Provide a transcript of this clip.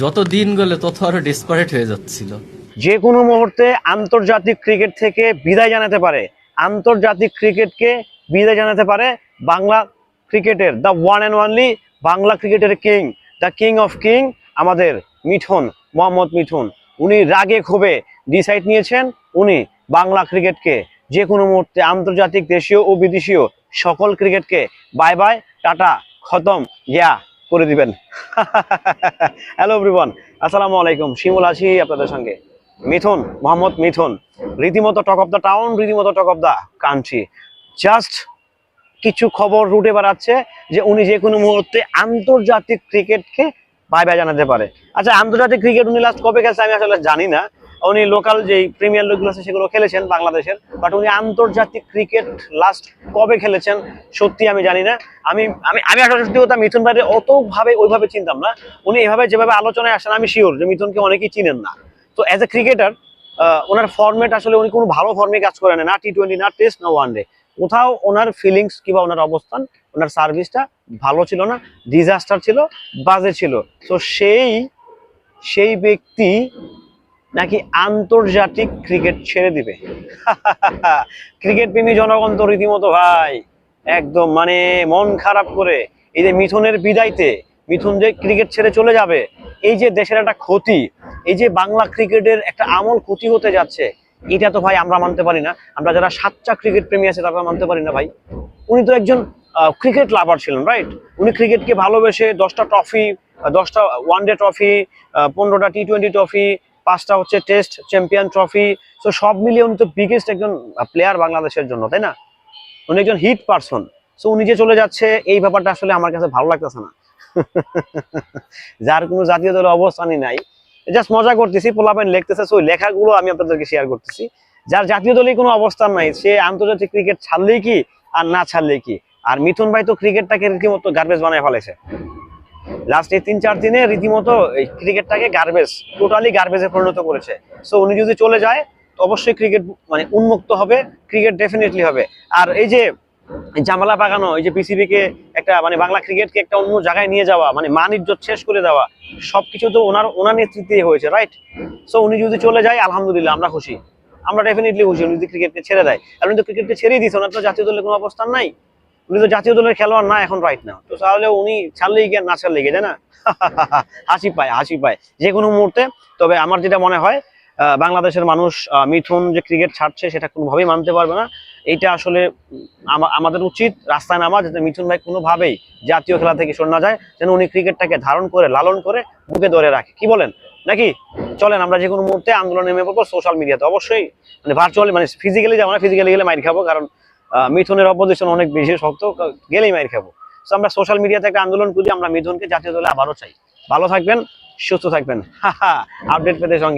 যত দিন গেলে তত আরও ডেসপারেট হয়ে যাচ্ছিল। যে কোনো মুহূর্তে আন্তর্জাতিক ক্রিকেট থেকে বিদায় জানাতে পারে। আন্তর্জাতিক ক্রিকেটকে বিদায় জানাতে পারে বাংলা ক্রিকেটের the one and only Bangla ক্রিকেটের king the king of king আমাদের মিঠুন, মোহাম্মদ মিঠুন। উনি রাগে ক্ষোভে ডিসাইড নিয়েছেন, উনি বাংলা ক্রিকেটকে যে কোনো মুহূর্তে আন্তর্জাতিক দেশীয় ও বিদেশীয় সকল ক্রিকেটকে বাই বাই টাটা, খতম ইয়া করে দিবেন। হ্যালো এভরিওয়ান আসসালামু আলাইকুম। শিমুল আছি আপনাদের সঙ্গে। মিথুন মোহাম্মদ মিথুন রীতিমতো টক অফ দ্য টাউন রীতিমতো talk of the country just কিছু খবর রুটে বেড়াচ্ছে যে উনি যে কোনো মুহূর্তে আন্তর্জাতিক ক্রিকেটকে বাই বাই জানাতে পারে। আচ্ছা আন্তর্জাতিক ক্রিকেট উনি লাস্ট কবে গেছে আমি আসলে জানি না। উনি লোকাল যে প্রিমিয়ার লিগগুলো আছে সেগুলো খেলেছেন বাংলাদেশের বাট উনি আন্তর্জাতিক ক্রিকেট লাস্ট কবে খেলেছেন সত্যি আমি জানি না। আমি আমি আমি আসলে সত্যি কথা মিথুন ভাইয়ের অতভাবে ওইভাবে চিনতাম না। উনি এভাবে যেভাবে আলোচনায় আসেন, আমি শিওর যে মিথুনকে অনেকেই চিনেন না। তো অ্যাজ এ ক্রিকেটার ওনার ফর্মেট আসলে উনি কোনো ভালো ফর্মে কাজ করেন না টি টোয়েন্টি না টেস্ট না ওয়ান ডে কোথাও ওনার ফিলিংস কিংবা ওনার অবস্থান, ওনার সার্ভিসটা ভালো ছিল না ডিজাস্টার ছিল, বাজে ছিল। তো সেই সেই ব্যক্তি নাকি আন্তর্জাতিক ক্রিকেট ছেড়ে দিবে? ক্রিকেট প্রেমী জনগণ তো রীতিমতো ভাই, একদম মানে মন খারাপ করে এই যে মিথুনের বিদায়তে মিথুন যে ক্রিকেট ছেড়ে চলে যাবে, এই যে দেশের একটা ক্ষতি, এই যে বাংলা ক্রিকেটের একটা আমল ক্ষতি হতে যাচ্ছে, এটা তো ভাই আমরা মানতে পারি না। আমরা যারা সাতটা ক্রিকেট প্রেমী আছে তারা মানতে পারি না ভাই। উনি তো একজন ক্রিকেট লাভার ছিলেন রাইট উনি ক্রিকেটকে ভালোবেসে দশটা ট্রফি দশটা ওয়ান ডে ট্রফি পনেরোটা টি টোয়েন্টি ট্রফি পাঁচটা হচ্ছে টেস্ট, চ্যাম্পিয়ন ট্রফি তো সব মিলিয়ে উনি তো বিগেস্ট একজন প্লেয়ার বাংলাদেশের জন্য, তাই না? উনি একজন হিট পারসন সো উনি যে চলে যাচ্ছে, এই ব্যাপারটা আসলে আমার কাছে ভালো লাগতেছে না। যার কোনো জাতীয় দলের অবস্থানই নাই। জাস্ট মজা করতেছি পোলাপেন লিখতেছে সো লেখাগুলো আমি আপনাদেরকে শেয়ার করতেছি। যার জাতীয় দলে কোনো অবস্থান নাই, সে আন্তর্জাতিক ক্রিকেট ছাড়লেই কি, আর না ছাড়লেই কি? আর মিথুন ভাই তো ক্রিকেটটাকে রীতিমতো গার্বেজ বানায় ফেলেছে। লাস্ট এই তিন, চার দিনে রীতিমতো এই ক্রিকেটটাকে গার্বেজ টোটালি গার্বেজে পরিণত করেছে। সো উনি যদি চলে যায়, তো অবশ্যই ক্রিকেট মানে উন্মুক্ত হবে ক্রিকেট ডেফিনেটলি হবে। আর এই যে জামালা বাগানো, এই যে পিসিবি কে একটা মানে বাংলা ক্রিকেটকে একটা অন্য জায়গায় নিয়ে যাওয়া মানে মান ইজ্জত শেষ করে দেওয়া, সবকিছু তো ওনার ওনার নেতৃত্বে হয়েছে রাইট সো উনি যদি চলে যায়, আলহামদুলিল্লাহ, আমরা খুশি। আমরা ডেফিনেটলি খুশি, উনি যদি ক্রিকেটকে ছেড়ে দেয়। আর উনি তো ক্রিকেটকে ছেড়েই দিয়েছে, ওনার তো জাতীয় দলের কোনো অবস্থান নাই। উনি তো জাতীয় দলের খেলোয়াড় না এখন রাইট না তো তাহলে উনি ছাড়লেই গিয়ে না ছাড়লেই গিয়ে না? হাসি পায় হাসি পায় যে কোনো মুহূর্তে। তবে আমার যেটা মনে হয় বাংলাদেশের মানুষ মিথুন যে ক্রিকেট ছাড়ছে সেটা কোনোভাবেই মানতে পারবে না। এইটা আসলে আমাদের উচিত রাস্তায় নামা যাতে মিথুন ভাই কোনোভাবেই জাতীয় খেলা থেকে সরে না যায়, যেন উনি ক্রিকেটটাকে ধারণ করে, লালন করে বুকে ধরে রাখে। কি বলেন? নাকি? চলেন, আমরা যে কোনো মুহূর্তে আন্দোলনে নেমে পড়ব সোশ্যাল মিডিয়াতে অবশ্যই মানে ভার্চুয়ালি মানে ফিজিক্যালি যাব না ফিজিক্যালি গেলে মাইর খাব, কারণ মিথুনের অপোজিশন অনেক বেশি শক্ত গেলেই মাইর খাব। তো আমরা সোশ্যাল মিডিয়াতে একটা আন্দোলন করি আমরা মিথুনকে জাতীয় দলে আবারও চাই। ভালো থাকবেন, সুস্থ থাকবেন। আপডেট পেতে সঙ্গে।